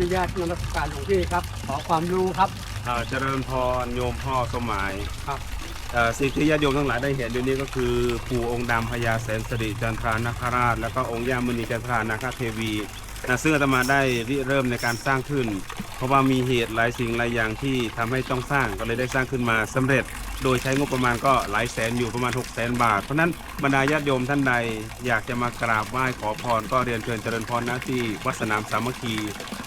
นุญาตนมัสการหลวงพี่ครับ ขอความรู้ครับเอ่อเจริญพรโยมพ่อสมหมายครับเอ่อสิ่งที่ญาติโยมทั้งหลายได้เห็นอยู่นี้ก็คือปู่องค์ดำพญาแสนสิริจันทรานาคราช แล้วก็องค์ย่ามณีจันทรานาคเทวี นะซึ่งอาตมาได้ริเริ่มในการสร้างขึ้น เพราะว่ามีเหตุหลายสิ่งหลายอย่างที่ทำให้ต้องสร้างก็เลยได้สร้างขึ้นมาสำเร็จ โดยใช้งบประมาณก็หลายแสนอยู่ประมาณ6 0แสนบาท เพราะนั้นบรรดาญาติโยมท่านใดอยากจะมากราบไหว้ขอพร ก็เรียนเชิญเจริญพรนะที่วัดสนามสามัคคี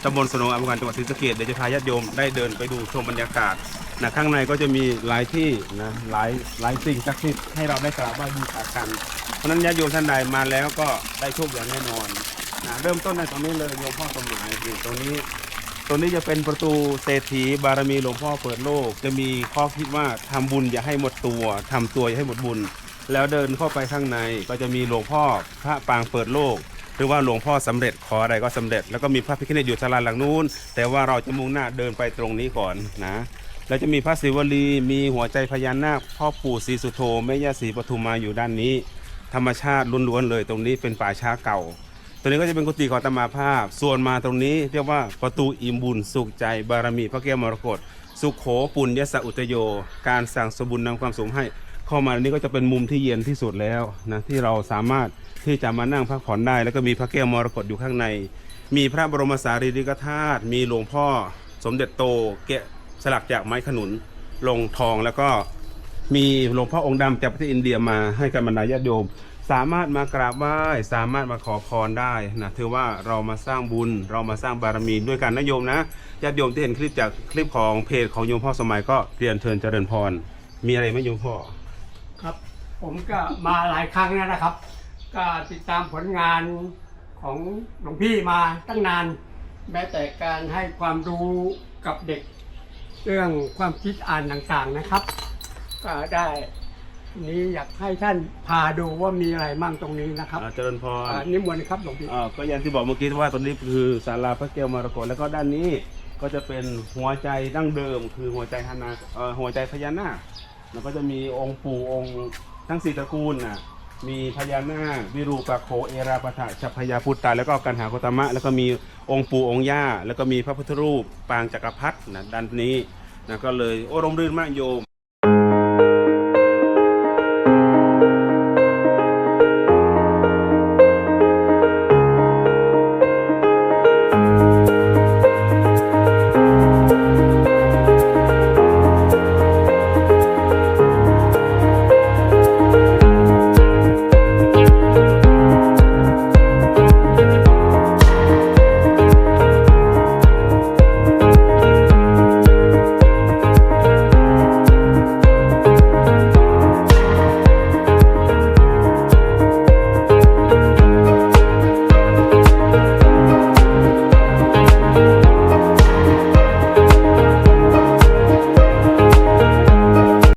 ตำบลสนองอำเภอการจังหวัดศรีสะเกษเดี๋ยวจะพาญาติโยมได้เดินไปดูชมบรรยากาศนะข้างในก็จะมีหลายที่นะหลายหลายสิ่งศักดิ์สิทธิ์ให้เราได้กราบไหว้บูชากัน เพราะนั้นญาติโยมท่านใดมาแล้วก็ได้โชคอย่างแน่นอน นะเริ่มต้นในตรงนี้เลยโยมพ่อสมหมายตรงนี้ตรงนี้จะเป็นประตูเศรษฐีบารมีหลวงพ่อเปิดโลก จะมีข้อคิดว่าทำบุญอย่าให้หมดตัวทำตัวอย่าให้หมดบุญ แล้วเดินเข้าไปข้างในก็จะมีหลวงพ่อพระปางเปิดโลก หรือว่าหลวงพ่อสำเร็จขออะไรก็สำเร็จ แล้วก็มีพระพิฆเนศอยู่ศาลาหลังนู้น แต่ว่าเราจะมุ่งหน้าเดินไปตรงนี้ก่อนนะ แล้วจะมีพระศิวลีมีหัวใจพญานาคพ่อปู่ศรีสุโธแม่ย่าศรีปทุมมาอยู่ด้านนี้ ธรรมชาติล้วนๆเลย ตรงนี้เป็นป่าช้าเก่า ตัวนี้ก็จะเป็นกุฏิของตมาภาพ ส่วนมาตรงนี้เรียกว่าประตูอิ่มบุญสุขใจบารมีพระแก้วมรกตสุขโขปุญญสอุตโย การสั่งสมบุญนำความสุขให้ เข้ามาอันนี้ก็จะเป็นมุมที่เย็นที่สุดแล้วนะที่เราสามารถที่จะมานั่งพักผ่อนได้ แล้วก็มีพระแก้วมรกตอยู่ข้างใน มีพระบรมสารีริกธาตุมีหลวงพ่อ สมเด็จโตแกะสลักจากไม้ขนุนลงทองแล้วก็มีหลวงพ่อองค์ดำจากประเทศอินเดียมาให้กับบรรดาญาติโยม สามารถมากราบไหว้สามารถมาขอพรได้นะถือว่าเรามาสร้างบุญเรามาสร้างบารมีด้วยกันนะโยมนะญาติโยมที่เห็นคลิปจากคลิปของเพจของโยมพ่อสมัยก็เรียนเชิญเจริญพร มีอะไรไหมโยมพ่อครับ ผมก็มาหลายครั้งแล้วนะครับ ก็ติดตามผลงานของหลวงพี่มาตั้งนาน แม้แต่การให้ความรู้กับเด็ก เรื่องความคิดอ่านต่างๆนะครับ ก็ได้ นี้อยากให้ท่านพาดูว่ามีอะไรมั่งตรงนี้นะครับอ่าเจริญพรอ่านิมนต์ครับหลวงพี่อ่าก็อย่างที่บอกเมื่อกี้ว่าตรงนี้คือศาลาพระแก้วมรกตแล้วก็ด้านนี้ก็จะเป็นหัวใจดั้งเดิม คือหัวใจฮานาเอ่อหัวใจพญานาคแล้วก็จะมีองค์ปู่องค์ทั้งสี่ตระกูลน่ะมีพญานาควิรูปะโคเอราปะทะชัพพยาพุตตาแล้วก็กันหาโคตมะ แล้วก็มีองค์ปู่องค์ย่าแล้วก็มีพระพุทธรูปปางจักรพรรดินะด้านนี้นะก็เลยโอ้ร่มรื่นมากโยม